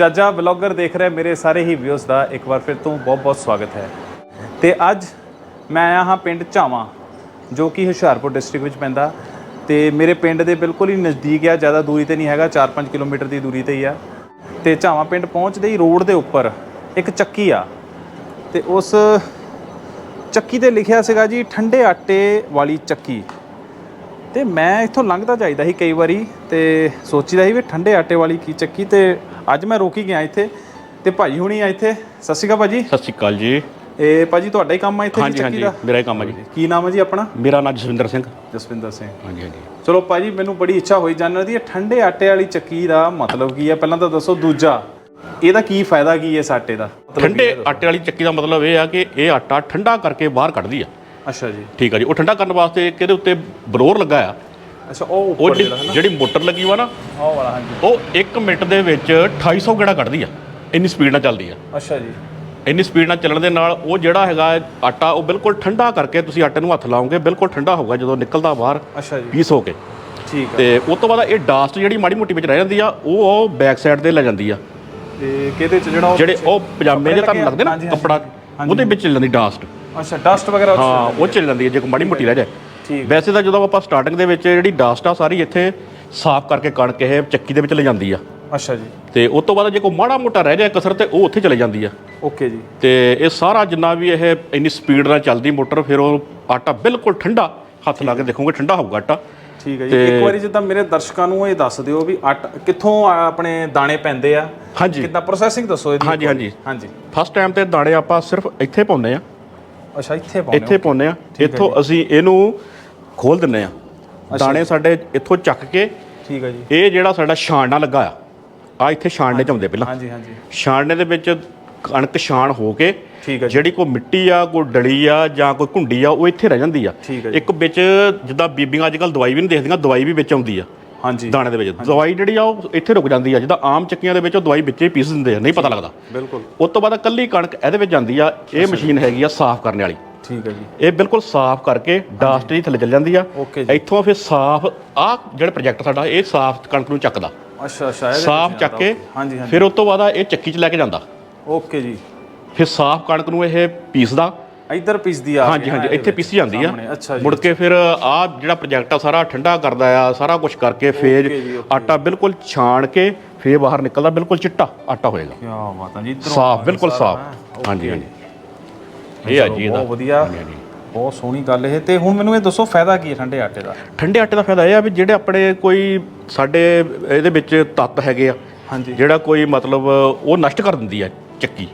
ਚਾਚਾ ਬਲੌਗਰ ਦੇਖ ਰਹੇ ਮੇਰੇ ਸਾਰੇ ਹੀ ਵਿਊਜ਼ ਦਾ ਇੱਕ ਵਾਰ ਫਿਰ ਤੋਂ ਬਹੁਤ-ਬਹੁਤ ਸਵਾਗਤ ਹੈ। ਤੇ ਅੱਜ ਮੈਂ ਆਇਆ ਹਾਂ ਪਿੰਡ ਝਾਵਾਂ, ਜੋ ਕਿ ਹੁਸ਼ਿਆਰਪੁਰ ਡਿਸਟ੍ਰਿਕਟ ਵਿੱਚ ਪੈਂਦਾ। ਤੇ ਮੇਰੇ ਪਿੰਡ ਦੇ ਬਿਲਕੁਲ ਹੀ ਨਜ਼ਦੀਕ ਆ, ਜ਼ਿਆਦਾ ਦੂਰੀ ਤੇ ਨਹੀਂ ਹੈਗਾ 4-5 ਕਿਲੋਮੀਟਰ ਦੀ ਦੂਰੀ ਤੇ ਹੀ ਆ। ਤੇ ਝਾਵਾਂ ਪਿੰਡ ਪਹੁੰਚਦੇ ਹੀ ਰੋਡ ਦੇ ਉੱਪਰ ਇੱਕ ਚੱਕੀ ਆ। ਤੇ ਉਸ ਚੱਕੀ ਤੇ ਲਿਖਿਆ ਸੀਗਾ ਜੀ, ਠੰਡੇ ਆਟੇ ਵਾਲੀ ਚੱਕੀ। ਤੇ ਮੈਂ ਇੱਥੋਂ ਲੰਘਦਾ ਜਾਈਦਾ ਸੀ ਕਈ ਵਾਰੀ, ਤੇ ਸੋਚੀਦਾ ਸੀ ਵੀ ਠੰਡੇ ਆਟੇ ਵਾਲੀ ਕੀ ਚੱਕੀ, ਤੇ ਅੱਜ ਮੈਂ ਰੋਕ ਗਿਆ ਇੱਥੇ ਤੇ ਭਾਜੀ ਹੁਣੀ ਆ ਇੱਥੇ। ਸਤਿ ਸ਼੍ਰੀ ਅਕਾਲ ਭਾਜੀ। ਸਤਿ ਸ਼੍ਰੀ ਅਕਾਲ ਜੀ। ਇਹ ਭਾਜੀ ਤੁਹਾਡਾ ਹੀ ਕੰਮ ਆ ਇੱਥੇ ਹਾਂਜੀ ਚੱਕੀ ਹਾਂਜੀ ਦਾ? ਮੇਰਾ ਹੀ ਕੰਮ ਹੈ ਜੀ। ਕੀ ਨਾਮ ਹੈ ਜੀ ਆਪਣਾ? ਮੇਰਾ ਨਾਮ ਜਸਵਿੰਦਰ ਸਿੰਘ। ਜਸਵਿੰਦਰ ਸਿੰਘ। ਹਾਂਜੀ ਹਾਂਜੀ। ਚਲੋ ਭਾਜੀ ਮੈਨੂੰ ਬੜੀ ਇੱਛਾ ਹੋਈ ਜਾਣਨ ਦੀ। ਇਹ ਠੰਡੇ ਆਟੇ ਵਾਲੀ ਚੱਕੀ ਦਾ ਮਤਲਬ ਕੀ ਹੈ ਪਹਿਲਾਂ ਤਾਂ ਦੱਸੋ ਦੂਜਾ। ਇਹਦਾ ਕੀ ਫਾਇਦਾ ਕੀ ਹੈ ਇਸ ਆਟੇ ਦਾ? ਠੰਡੇ ਆਟੇ ਵਾਲੀ ਚੱਕੀ ਦਾ ਮਤਲਬ ਇਹ ਆ ਕਿ ਇਹ ਆਟਾ ਠੰਡਾ ਕਰਕੇ ਬਾਹਰ ਕੱਢਦੀ ਆ। ਅੱਛਾ ਜੀ। ਠੀਕ ਆ ਜੀ। ਉਹ ਠੰਡਾ ਕਰਨ ਵਾਸਤੇ ਇੱਕ ਇਹਦੇ ਉੱਤੇ ਬਲੋਰ ਲੱਗਾ ਆ? ਅੱਛਾ ਉਹ ਉਹ ਉੱਪਰ ਜਿਹੜੀ- ਜਿਹੜਾ ਹੈ ਨਾ ਜਿਹੜੀ ਮੋਟਰ ਲੱਗੀ ਵਾ ਨਾ ਉਹ ਵਾਲਾ ਹਾਂਜੀ। ਉਹ 1 ਮਿੰਟ ਦੇ ਵਿੱਚ 250 ਗੇੜਾ ਕੱਢਦੀ ਆ। ਇੰਨੀ ਸਪੀਡ ਨਾਲ ਚੱਲਦੀ ਆ। ਅੱਛਾ ਜੀ। ਇੰਨੀ ਸਪੀਡ ਨਾਲ ਚੱਲਣ ਦੇ ਨਾਲ ਉਹ ਜਿਹੜਾ ਹੈਗਾ ਆਟਾ ਉਹ ਬਿਲਕੁਲ ਠੰਡਾ ਕਰਕੇ ਤੁਸੀਂ ਆਟੇ ਨੂੰ ਹੱਥ ਲਾਓਗੇ ਬਿਲਕੁਲ ਠੰਡਾ ਹੋਊਗਾ ਜਦੋਂ ਨਿਕਲਦਾ ਬਾਹਰ ਅੱਛਾ ਜੀ। ਪੀਸ ਹੋ ਕੇ। ਠੀਕ ਹੈ ਤੇ ਉਸ ਤੋਂ ਬਾਅਦ ਇਹ ਡਾਸਟ ਜਿਹੜੀ ਮਾੜੀ ਮੋਟੀ ਵਿੱਚ ਰਹਿ ਜਾਂਦੀ ਆ ਉਹ ਉਹ ਬੈਕ ਸਾਈਡ ਤੇ ਲੈ ਜਾਂਦੀ ਆ। ਤੇ ਕਿਹਦੇ ਚ ਜਿਹੜਾ ਉਹ ਜਿਹੜੇ ਉਹ ਪਜਾਮੇ ਦੇ ਤੁਹਾਨੂੰ ਲੱਗਦੇ ਨਾ ਹਾਂਜੀ, ਹਾਂਜੀ, ਕੱਪੜਾ ਹਾਂਜੀ। ਉਹਦੇ ਵਿੱਚ ਚੱਲ ਜਾਂਦੀ ਡਾਸਟ ਅੱਛਾ ਡਸਟ ਵਗੈਰਾ ਹਾਂ ਉਹ ਚੱਲ ਜਾਂਦੀ ਹੈ ਜੇ ਕੋਈ ਮਾੜੀ ਮੋਟੀ ਰਹਿ ਜਾਏ। ਵੈਸੇ ਤਾਂ ਜਦੋਂ ਆਪਾਂ ਸਟਾਰਟਿੰਗ ਦੇ ਵਿੱਚ ਜਿਹੜੀ ਡਾਸਟ ਆ ਸਾਰੀ ਇੱਥੇ ਸਾਫ਼ ਕਰਕੇ ਕਣਕ ਇਹ ਚੱਕੀ ਦੇ ਵਿੱਚ ਲੈ ਜਾਂਦੀ ਆ। ਅੱਛਾ ਜੀ। ਤੇ ਉਸ ਤੋਂ ਬਾਅਦ ਜੇ ਕੋਈ ਮਾੜਾ ਮੋਟਾ ਰਹਿ ਜਾਏ ਕਸਰ ਤੇ ਉਹ ਉੱਥੇ ਚਲੇ ਜਾਂਦੀ ਆ। ਓਕੇ ਜੀ। ਤੇ ਇਹ ਸਾਰਾ ਜਿੰਨਾ ਵੀ ਇਹ ਇੰਨੀ ਸਪੀਡ ਨਾਲ ਚੱਲਦੀ ਮੋਟਰ ਫਿਰ ਉਹ ਆਟਾ ਬਿਲਕੁਲ ਠੰਡਾ ਹੱਥ ਲਾ ਕੇ ਦੇਖੋਗੇ ਠੰਡਾ ਹੋਊਗਾ ਆਟਾ। ਠੀਕ ਹੈ ਜੀ। ਇੱਕ ਵਾਰੀ ਜਿੱਦਾਂ ਮੇਰੇ ਦਰਸ਼ਕਾਂ ਨੂੰ ਇਹ ਦੱਸ ਦਿਓ ਵੀ ਆਟ ਕਿੱਥੋਂ ਆਪਣੇ ਦਾਣੇ ਪੈਂਦੇ ਆ? ਹਾਂਜੀ। ਕਿੱਦਾਂ ਪ੍ਰੋਸੈਸਿੰਗ ਦੱਸੋ ਇਹਦੀ ਹਾਂਜੀ। ਹਾਂਜੀ। ਹਾਂਜੀ। ਫਸਟ ਟਾਈਮ ਤੇ ਦਾਣੇ ਆਪਾਂ ਸਿਰਫ ਇੱਥੇ ਪਾਉਂਦੇ ਆ। ਅੱਛਾ ਇੱਥੇ ਪਾਉਣੇ ਇੱਥੇ ਪਾਉਂਦੇ ਆ। ਇੱਥੋਂ ਅਸੀਂ ਇਹਨੂੰ ਖੋਲ ਦਿੰਨੇ ਆ ਦਾਣੇ ਸਾਡੇ ਇੱਥੋਂ ਚੱਕ ਕੇ ਠੀਕ ਹੈ ਜੀ। ਇਹ ਜਿਹੜਾ ਸਾਡਾ ਛਾਣਨਾ ਲੱਗਾ ਆ ਆ ਇੱਥੇ ਛਾਣਨੇ ਚ ਆਉਂਦੇ ਪਹਿਲਾਂ। ਹਾਂਜੀ ਹਾਂਜੀ। ਛਾਣਨੇ ਦੇ ਵਿੱਚ ਕਣਕ ਛਾਣ ਹੋ ਕੇ ਠੀਕ ਹੈ ਜੀ। ਜਿਹੜੀ ਕੋਈ ਮਿੱਟੀ ਆ ਕੋਈ ਡਲੀ ਆ ਜਾਂ ਕੋਈ ਘੁੰਡੀ ਆ ਉਹ ਇੱਥੇ ਰਹਿ ਜਾਂਦੀ ਆ। ਇੱਕ ਵਿੱਚ ਜਿੱਦਾਂ ਬੀਬੀਆਂ ਅੱਜ ਕੱਲ ਦਵਾਈ ਵੀ ਨਹੀਂ ਦੇਖਦੀਆਂ ਦਵਾਈ ਵੀ ਵਿੱਚ ਆਉਂਦੀ ਆ। ਹਾਂਜੀ। ਦਾਣੇ ਦੇ ਵਿੱਚ। ਦਵਾਈ ਜਿਹੜੀ ਆ ਉਹ ਇੱਥੇ ਰੁਕ ਜਾਂਦੀ ਆ। ਜਿੱਦਾਂ ਆਮ ਚੱਕੀਆਂ ਦੇ ਵਿੱਚ ਉਹ ਦਵਾਈ ਵਿੱਚੇ ਪੀਸ ਦਿੰਦੇ ਆ ਨਹੀਂ ਪਤਾ ਲੱਗਦਾ। ਬਿਲਕੁਲ। ਉਸ ਤੋਂ ਬਾਅਦ ਕੱਲੀ ਕਣਕ ਇਹਦੇ ਵਿੱਚ ਜਾਂਦੀ ਆ ਇਹ ਮਸ਼ੀਨ ਹੈਗੀ ਆ ਸਾਫ਼ ਕਰਨ ਵਾਲੀ। ਠੀਕ ਹੈ ਜੀ। ਇਹ ਬਿਲਕੁਲ ਸਾਫ਼ ਕਰਕੇ ਡਸਟ ਜੀ ਥੱਲੇ ਚੱਲ ਜਾਂਦੀ ਆ। ਓਕੇ ਜੀ। ਇੱਥੋਂ ਫਿਰ ਸਾਫ਼ ਆ ਜਿਹੜਾ ਪ੍ਰੋਜੈਕਟ ਸਾਡਾ ਇਹ ਸਾਫ਼ ਕਣਕ ਨੂੰ ਚੱਕਦਾ। ਅੱਛਾ ਅੱਛਾ ਇਹਦੇ ਸਾਫ਼ ਵਿੱਚ ਚੱਕ ਕੇ ਹਾਂਜੀ ਹਾਂਜੀ। ਫਿਰ ਉਸ ਤੋਂ ਬਾਅਦ ਆ ਇਹ ਚੱਕੀ 'ਚ ਲੈ ਕੇ ਜਾਂਦਾ। ਓਕੇ ਜੀ। ਫਿਰ ਸਾਫ਼ ਕਣਕ ਨੂੰ ਇਹ ਪੀਸਦਾ। ਇੱਧਰ ਪਿਸਦੀ ਆ ਹਾਂਜੀ ਹਾਂਜੀ ਇੱਥੇ ਪੀਸੀ ਜਾਂਦੀ ਆ। ਸਾਹਮਣੇ, ਅੱਛਾ ਜੀ ਮੁੜ ਕੇ ਫਿਰ ਆ ਜਿਹੜਾ ਪ੍ਰੋਜੈਕਟ ਆ ਸਾਰਾ ਠੰਡਾ ਕਰਦਾ ਆ ਸਾਰਾ ਕੁਝ ਕਰਕੇ ਫੇਰ ਓਕੇ ਜੀ, ਓਕੇ। ਆਟਾ ਬਿਲਕੁਲ ਛਾਣ ਕੇ ਫੇਰ ਬਾਹਰ ਨਿਕਲਦਾ ਬਿਲਕੁਲ ਚਿੱਟਾ ਆਟਾ ਹੋਏਗਾ। ਕੀ ਬਾਤ ਜੀ ਇੱਧਰੋਂ ਸਾਫ਼ ਬਿਲਕੁਲ ਸਾਫ਼। ਹਾਂਜੀ ਹਾਂਜੀ। ਇਹ ਆ ਜੀ ਇਹਦਾ। ਬਹੁਤ ਵਧੀਆ। ਬਹੁਤ ਸੋਹਣੀ ਗੱਲ ਇਹ। ਤੇ ਹੁਣ ਮੈਨੂੰ ਇਹ ਦੱਸੋ ਫਾਇਦਾ ਕੀ ਹੈ ਠੰਡੇ ਆਟੇ ਦਾ? ਠੰਡੇ ਆਟੇ ਦਾ ਫਾਇਦਾ ਇਹ ਆ ਵੀ ਜਿਹੜੇ ਆਪਣੇ ਕੋਈ ਸਾਡੇ ਇਹਦੇ ਵਿੱਚ ਤੱਤ ਹੈਗੇ ਆ ਹਾਂਜੀ। ਜਿਹੜਾ ਕੋਈ ਮਤਲਬ ਉਹ ਨਸ਼ਟ ਕਰ ਦਿੰਦੀ ਆ ਚੱਕੀ।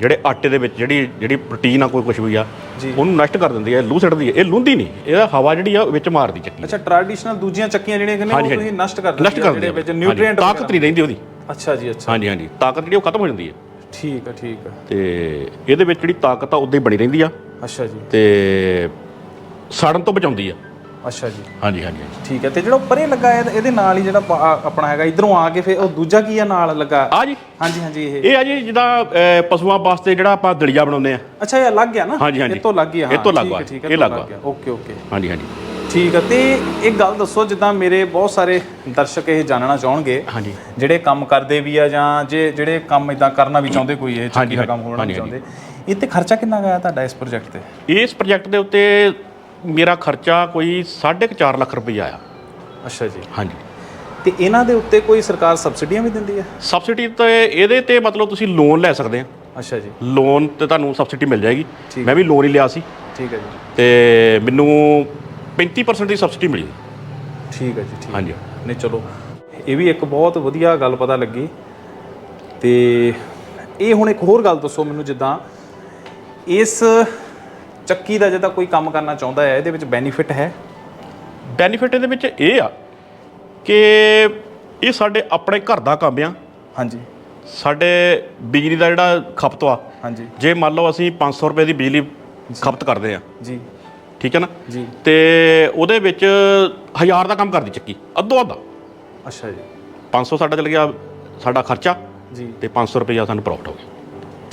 ਜਿਹੜੇ ਆਟੇ ਦੇ ਵਿੱਚ ਜਿਹੜੀ ਜਿਹੜੀ ਪ੍ਰੋਟੀਨ ਆ ਕੋਈ ਕੁਝ ਵੀ ਆ। ਉਹਨੂੰ ਨਸ਼ਟ ਕਰ ਦਿੰਦੀ ਆ ਲੂ ਛੱਡਦੀ ਆ। ਇਹ ਲੂੰਦੀ ਨਹੀਂ ਇਹਦਾ ਹਵਾ ਜਿਹੜੀ ਆ ਵਿੱਚ ਮਾਰਦੀ ਚੱਕੀ। ਅੱਛਾ ਟ੍ਰੈਡੀਸ਼ਨਲ ਦੂਜੀਆਂ ਚੱਕੀਆਂ ਜਿਹੜੀਆਂ ਕਿ ਨੇ ਉਹ ਤੁਸੀਂ। ਨਸ਼ਟ ਕਰ ਦਿੰਦੇ ਨਸ਼ਟ ਕਰ ਦਿੰਦੀ ਵਿੱਚ ਨਿਊਟ੍ਰੀਐਂਟ ਤਾਕਤ ਨਹੀਂ ਰਹਿੰਦੀ ਉਹਦੀ। ਅੱਛਾ ਜੀ ਅੱਛਾ। ਹਾਂਜੀ ਹਾਂਜੀ। ਤਾਕਤ ਜਿਹੜੀ ਉਹ ਖਤਮ ਹੋ ਜਾਂਦੀ ਹੈ। ਠੀਕ ਹੈ ਠੀਕ ਹੈ ਤੇ ਇਹਦੇ ਵਿੱਚ ਜਿਹੜੀ ਤਾਕਤ ਆ ਉਦਾਂ ਹੀ ਬਣੀ ਰਹਿੰਦੀ ਆ। ਅੱਛਾ ਜੀ। ਤੇ ਸੜਨ ਤੋਂ ਬਚਾਉਂਦੀ ਆ। ਅੱਛਾ ਜੀ। ਹਾਂਜੀ ਹਾਂਜੀ। ਠੀਕ ਹੈ ਤੇ ਜਿਹੜਾ ਪਰੇ ਲੱਗਾ ਹੈ ਇਹਦੇ ਨਾਲ ਹੀ ਜਿਹੜਾ ਆ- ਆਪਣਾ ਹੈਗਾ ਇਧਰੋਂ ਆ ਕੇ ਫਿਰ ਉਹ ਦੂਜਾ ਕੀ ਆ ਨਾਲ ਲੱਗਾ? ਆ ਜੀ। ਹਾਂਜੀ ਹਾਂਜੀ ਇਹ। ਇਹ ਆ ਜੀ ਜਿੱਦਾਂ ਅਹ, ਪਸ਼ੂਆਂ ਵਾਸਤੇ ਜਿਹੜਾ ਆਪਾਂ ਦਲੀਆ ਬਣਾਉਂਦੇ ਆ। ਅੱਛਾ ਇਹ ਲੱਗ ਗਿਆ ਨਾ? ਹਾਂਜੀ, ਹਾਂਜੀ। ਇਹ ਤੋਂ ਲੱਗ ਗਿਆ ਇਹ ਤੋਂ ਲੱਗ ਠੀਕ ਹੈ, ਗਿਆ, ਠੀਕ ਹੈ ਇਹ ਤੋਂ ਲੱਗ ਗਿਆ। Okay okay. ਹਾਂਜੀ ਹਾਂਜੀ। ਠੀਕ ਹੈ ਤੇ ਇੱਕ ਗੱਲ ਦੱਸੋ ਜਿੱਦਾਂ ਮੇਰੇ ਬਹੁਤ ਸਾਰੇ ਦਰਸ਼ਕ ਇਹ ਜਾਣਨਾ ਚਾਹਣਗੇ ਹਾਂਜੀ। ਜਿਹੜੇ ਕੰਮ ਕਰਦੇ ਵੀ ਆ ਜਾਂ ਜੇ ਜਿਹੜੇ ਕੰਮ ਇਦਾਂ ਕਰਨਾ ਵੀ ਚਾਹੁੰਦੇ ਕੋਈ ਇਹ ਦਾ ਕੰਮ ਹੋਣਾ ਚਾਹੁੰਦੇ ਇਹ ਤੇ ਖਰਚਾ ਕਿੰਨਾ ਗਿਆ ਤੁਹਾਡਾ ਇਸ ਪ੍ਰੋਜੈਕਟ ਤੇ? ਇਸ ਪ੍ਰੋਜੈਕਟ ਦੇ ਉੱਤੇ ਮੇਰਾ ਖਰਚਾ ਕੋਈ 4.5 ਲੱਖ ਰੁਪਈਆ ਆ ਅੱਛਾ ਜੀ। ਹਾਂਜੀ। ਤੇ ਇਹਨਾਂ ਦੇ ਉੱਤੇ ਕੋਈ ਸਰਕਾਰ ਸਬਸਿਡੀਆਂ ਵੀ ਦਿੰਦੀ ਹੈ ਸਬਸਿਡੀ ਤੇ ਇਹਦੇ ਤੇ ਮਤਲਬ ਤੁਸੀਂ ਲੋਨ ਲੈ ਸਕਦੇ ਆ। ਅੱਛਾ ਜੀ। ਲੋਨ ਤੇ ਤੁਹਾਨੂੰ ਸਬਸਿਡੀ ਮਿਲ ਜਾਏਗੀ। ਮੈਂ ਵੀ ਲੋਨ ਹੀ ਲਿਆ ਸੀ। ਠੀਕ ਹੈ ਜੀ। ਤੇ ਮੈਨੂੰ 35% ਦੀ ਸਬਸਿਡੀ ਮਿਲੀ। ਠੀਕ ਹੈ ਜੀ ਠੀਕ ਹਾਂਜੀ। ਨਹੀਂ ਚਲੋ ਇਹ ਵੀ ਇੱਕ ਬਹੁਤ ਵਧੀਆ ਗੱਲ ਪਤਾ ਲੱਗੀ। ਤੇ ਇਹ ਹੁਣ ਇੱਕ ਹੋਰ ਗੱਲ ਦੱਸੋ ਮੈਨੂੰ ਜਿੱਦਾਂ ਇਸ ਚੱਕੀ ਦਾ ਜਿੱਦਾਂ ਕੋਈ ਕੰਮ ਕਰਨਾ ਚਾਹੁੰਦਾ ਹੈ ਇਹਦੇ ਵਿੱਚ ਬੈਨੀਫਿਟ ਹੈ? ਬੈਨੀਫਿਟ ਇਹਦੇ ਵਿੱਚ ਇਹ ਆ ਕਿ ਇਹ ਸਾਡੇ ਆਪਣੇ ਘਰ ਦਾ ਕੰਮ ਆ। ਹਾਂਜੀ। ਸਾਡੇ ਬਿਜਲੀ ਦਾ ਜਿਹੜਾ ਖਪਤ ਆ। ਹਾਂਜੀ। ਜੇ ਮੰਨ ਲਓ ਅਸੀਂ 500 ਰੁਪਏ ਦੀ ਬਿਜਲੀ ਖਪਤ ਕਰਦੇ ਆ। ਜੀ। ਠੀਕ ਹੈ ਨਾ? ਜੀ। ਤੇ ਉਹਦੇ ਵਿੱਚ 1000 ਦਾ ਕੰਮ ਕਰਦੀ ਚੱਕੀ ਅੱਧੋ ਅੱਧਾ। ਅੱਛਾ ਜੀ। 500 ਸਾਡਾ ਚਲ ਗਿਆ ਸਾਡਾ ਖਰਚਾ ਜੀ। ਤੇ 500 ਰੁਪਏ ਸਾਨੂੰ ਪ੍ਰੋਫਿਟ ਹੋ ਗਿਆ।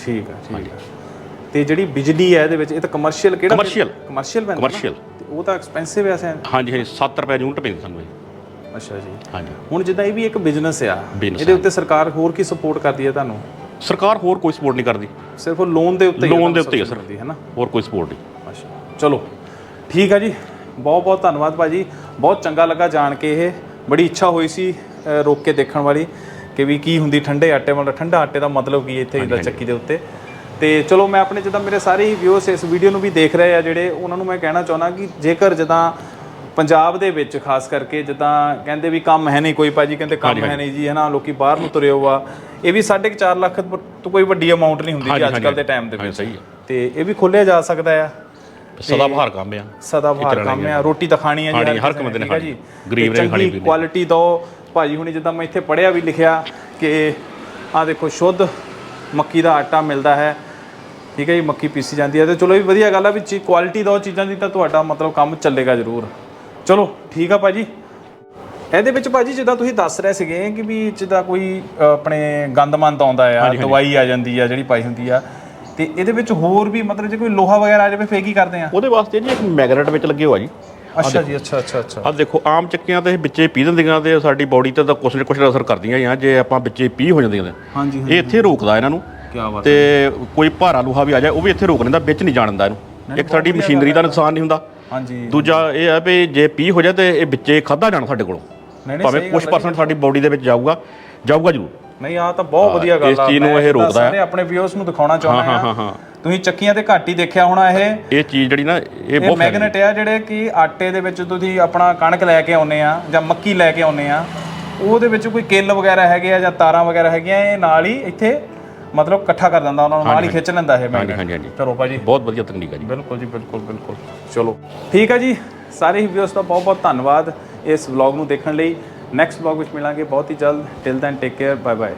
ਠੀਕ ਹੈ ਠੀਕ ਹੈ ਤੇ ਜਿਹੜੀ ਬਿਜਲੀ ਹੈ ਇਹਦੇ ਵਿੱਚ ਇਹ ਤਾਂ ਕਮਰਸ਼ੀਅਲ ਕਿਹੜਾ Commercial। ਕਮਰਸ਼ੀਅਲ ਪੈਂਦਾ। ਤੇ ਉਹ ਤਾਂ ਐਕਸਪੈਂਸਿਵ ਹੈ ਸੈਨ ਹਾਂਜੀ ਹਾਂਜੀ 7 ਰੁਪਏ ਯੂਨਿਟ ਪੈਂਦੀ ਸਾਨੂੰ ਇਹ। ਅੱਛਾ ਜੀ। ਹਾਂਜੀ। ਹੁਣ ਜਿੱਦਾਂ ਇਹ ਵੀ ਇੱਕ ਬਿਜ਼ਨਸ ਆ ਇਹਦੇ ਉੱਤੇ ਸਰਕਾਰ ਹੋਰ ਕੀ ਸਪੋਰਟ ਕਰਦੀ ਹੈ ਤੁਹਾਨੂੰ? ਸਰਕਾਰ ਹੋਰ ਕੋਈ ਸਪੋਰਟ ਨਹੀਂ ਕਰਦੀ। ਸਿਰਫ ਲੋਨ ਦੇ ਉੱਤੇ Loan ਦੇ ਉੱਤੇ ਹੀ ਮਿਲਦੀ ਹੈ ਨਾ? ਹੋਰ ਕੋਈ ਸਪੋਰਟ ਨਹੀਂ। ਅੱਛਾ। ਚਲੋ। ਠੀਕ ਆ ਜੀ। ਬਹੁਤ ਬਹੁਤ ਧੰਨਵਾਦ ਭਾਜੀ। ਬਹੁਤ ਚੰਗਾ ਲੱਗਾ ਜਾਣ ਕੇ ਇਹ। ਬੜੀ ਇੱਛਾ ਹੋਈ ਸੀ ਅ, ਰੋਕ ਕੇ ਦੇਖਣ ਵਾਲੀ ਕਿ ਵੀ ਕੀ ਹੁੰਦੀ ਠੰਡੇ ਆਟੇ ਮਤਲਬ ਠੰਡਾ ਆਟੇ ਦਾ ਮਤਲਬ ਕੀ ਹੈ ਇੱਥੇ ਜਿੱਦਾਂ ਚੱਕੀ ਦੇ ਉੱਤੇ। ਤੇ ਚਲੋ ਮੈਂ ਆਪਣੇ ਜਿੱਦਾਂ ਮੇਰੇ ਸਾਰੇ ਹੀ ਵਿਊਸ ਇਸ ਵੀਡੀਓ ਨੂੰ ਵੀ ਦੇਖ ਰਹੇ ਆ ਜਿਹੜੇ ਉਹਨਾਂ ਨੂੰ ਮੈਂ ਕਹਿਣਾ ਚਾਹੁੰਦਾ ਕਿ ਜੇਕਰ ਜਿੱਦਾਂ ਪੰਜਾਬ ਦੇ ਵਿੱਚ ਖਾਸ ਕਰਕੇ ਜਿੱਦਾਂ ਕਹਿੰਦੇ ਵੀ ਕੰਮ ਹੈ ਨਹੀਂ ਕੋਈ ਭਾਜੀ ਕਹਿੰਦੇ ਕੰਮ ਹੈ ਨਹੀਂ ਜੀ ਹੈ ਨਾ ਲੋਕੀ ਬਾਹਰ ਨੂੰ ਤੁਰੇ ਹੋ ਆ ਇਹ ਵੀ 4.5 ਲੱਖ ਤੋਂ ਕੋਈ ਵੱਡੀ ਅਮਾਉਂਟ ਨਹੀਂ ਹੁੰਦੀ ਜੀ ਅੱਜ ਕੱਲ ਦੇ ਟਾਈਮ ਦੇ ਵਿੱਚ। ਸਹੀ ਹੈ। ਤੇ ਇਹ ਵੀ ਖੋਲਿਆ ਜਾ ਸਕਦਾ ਆ। ਸਦਾ ਬਹਾਰ ਕੰਮ ਆ। ਸਦਾ ਬਹਾਰ ਕੰਮ ਆ। ਰੋਟੀ ਤਾਂ ਖਾਣੀ ਆ ਜੀ ਹਰ ਠੀਕ ਆ ਖਾਣੀ। ਗਰੀਬ ਨੇ ਖਾਣੀ ਪੀਣੀ। ਕੁਆਲਿਟੀ ਦੋ ਭਾਜੀ ਹੁਣੀ ਜਿੱਦਾਂ ਮੈਂ ਇੱਥੇ ਪੜਿਆ ਵੀ ਲਿਖਿਆ ਕਿ ਆ ਦੇਖੋ ਸ਼ੁੱਧ ਮੱਕੀ ਦਾ ਆਟਾ ਮਿਲਦਾ ਹੈ। ਠੀਕ ਹੈ ਜੀ ਮੱਕੀ ਪੀਸੀ ਜਾਂਦੀ ਹੈ। ਤੇ ਚਲੋ ਵੀ ਵਧੀਆ ਗੱਲ ਆ ਵੀ ਕੁਆਲਿਟੀ ਦੋ ਚੀਜ਼ਾਂ ਦੀ ਤਾਂ ਤੁਹਾਡਾ ਮਤਲਬ ਕੰਮ ਚੱਲੇਗਾ ਜ਼ਰੂਰ। ਚਲੋ ਠੀਕ ਆ ਭਾਜੀ। ਇਹਦੇ ਵਿੱਚ ਭਾਜੀ ਜਿੱਦਾਂ ਤੁਸੀਂ ਦੱਸ ਰਹੇ ਸੀਗੇ ਕਿ ਵੀ ਜਿੱਦਾਂ ਕੋਈ ਆਪਣੇ ਗੰਦਮੰਦ ਆਉਂਦਾ ਆ ਦਵਾਈ ਆ ਜਾਂਦੀ ਆ ਜਿਹੜੀ ਪਾਈ ਹੁੰਦੀ ਆ। ਤੇ ਇਹਦੇ ਵਿੱਚ ਹੋਰ ਵੀ ਮਤਲਬ ਜੇ ਕੋਈ ਲੋਹਾ ਵਗੈਰਾ ਆ ਜਾਵੇ ਫੇਰ ਕੀ ਕਰਦੇ ਆ? ਉਹਦੇ ਵਾਸਤੇ ਜੀ ਇੱਕ ਮੈਗਨੇਟ ਵਿੱਚ ਲੱਗੇ ਹੋਆ ਜੀ। ਅੱਛਾ ਜੀ ਅੱਛਾ ਅੱਛਾ ਅੱਛਾ। ਆ ਦੇਖੋ ਆਮ ਚੱਕੀਆਂ ਤੇ ਵਿੱਚੇ ਪੀ ਦਿੰਦੀਆਂ ਤੇ ਸਾਡੀ ਬਾਡੀ ਤੇ ਤਾਂ ਕੁਛ ਨਾ ਕੁਛ ਅਸਰ ਕਰਦੀਆਂ ਆ ਜੇ ਆਪਾਂ ਵਿੱਚੇ ਪੀ ਹੋ ਜਾਂਦੀਆਂ ਤੇ। ਹਾਂਜੀ ਇਹ ਇੱਥੇ ਰੋਕਦਾ ਇਹਨਾਂ ਨੂੰ। ਕੀ ਬਾਤ ਤੇ ਕੋਈ ਭਾਰਾ ਲੋਹਾ ਵੀ ਆ ਜਾਏ ਉਹ ਵੀ ਇੱਥੇ ਰੋਕ ਲੈਂਦਾ ਵਿੱਚ ਨਹੀਂ ਜਾਣ ਦਿੰਦਾ ਇਹਨੂੰ। ਇੱਕ ਸਾਡੀ ਮਸ਼ੀਨਰੀ ਦਾ ਨੁਕਸਾਨ ਨਹੀਂ ਹੁੰਦਾ। ਹਾਂਜੀ। ਦੂਜਾ ਇਹ ਹੈ ਵੀ ਜੇ ਪੀ ਹੋ ਜਾਏ ਤੇ ਇਹ ਵਿੱਚੇ ਖਾਦਾ ਜਾਣਾ ਸਾਡੇ ਕੋਲੋਂ। ਭਾਵੇਂ ਕੁਝ ਪਰਸੈਂਟ ਸਾਡੀ ਬਾਡੀ ਦੇ ਵਿੱਚ ਜਾਊਗਾ ਜਾਊਗਾ ਜ਼ਰੂਰ। ਨਹੀਂ ਆ ਤਾਂ ਬਹੁਤ ਵਧੀਆ ਗੱਲ ਇਸ ਆ ਚੀਜ਼ ਨੂੰ ਇਹ ਰੋਕਦਾ ਹੈ। ਸਾਰੇ ਆਪਣੇ ਵਿਊਅਰਸ ਨੂੰ ਦਿਖਾਉਣਾ ਚਾਹੁੰਦਾ ਹਾਂ, ਹਾਂ ਹਾਂ, ਹਾਂ। ਤੁਸੀਂ ਚੱਕੀਆਂ ਤੇ ਘੱਟ ਹੀ ਦੇਖਿਆ ਹੋਣਾ ਇਹ। ਇਹ ਚੀਜ਼ ਜਿਹੜੀ ਨਾ ਇਹ ਬਹੁਤ ਮੈਗਨੇਟ ਆ ਜਿਹੜੇ ਕਿ ਆਟੇ ਦੇ ਵਿੱਚ ਤੁਸੀਂ ਆਪਣਾ ਕਣਕ ਲੈ ਕੇ ਆਉਨੇ ਆ ਜਾਂ ਮੱਕੀ ਲੈ ਕੇ ਆਉਨੇ ਆ। ਉਹਦੇ ਵਿੱਚ ਕੋਈ ਕਿੱਲ ਵਗੈਰਾ ਹੈਗੇ ਆ ਜਾਂ ਤਾਰਾਂ ਵਗੈਰਾ ਹੈਗੀਆਂ ਇਹ ਨਾਲ ਹੀ ਇੱਥੇ ਮਤਲਬ ਇਕੱਠਾ ਕਰ ਦਿੰਦਾ ਉਹਨਾਂ ਨੂੰ ਨਾਲ ਹੀ ਖਿੱਚ ਲੈਂਦਾ ਇਹ ਹਾਂਜੀ ਹਾਂਜੀ ਹਾਂਜੀ। ਚਲੋ ਭਾਜੀ। ਬਹੁਤ ਵਧੀਆ ਤਕਨੀਕ ਹੈ ਜੀ। ਬਿਲਕੁਲ ਜੀ ਬਿਲਕੁਲ ਬਿਲਕੁਲ। ਚਲੋ। ਠੀਕ ਹੈ ਜੀ ਸਾਰੇ ਹੀ ਵਿਊਅਰਸ ਦਾ ਬਹੁਤ ਬਹੁਤ ਧੰਨਵਾਦ ਇਸ ਵਲੌਗ ਨੂੰ ਦੇਖਣ ਲਈ। ਨੈਕਸਟ ਵਲੌਗ ਵਿੱਚ ਮਿਲਾਂਗੇ। ਬਹੁਤ ਹੀ ਜਲਦ। Till then take care bye bye